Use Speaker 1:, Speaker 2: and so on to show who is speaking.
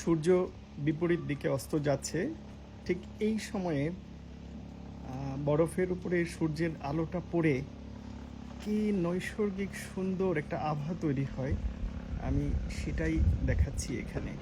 Speaker 1: সূর্য বিপরীত দিকে অস্ত যাচ্ছে। ঠিক এই সময়ে বরফের উপরে সূর্যের আলোটা পড়ে কি নৈসর্গিক সুন্দর একটা আভা তৈরি হয়, আমি সেটাই দেখাচ্ছি এখানে।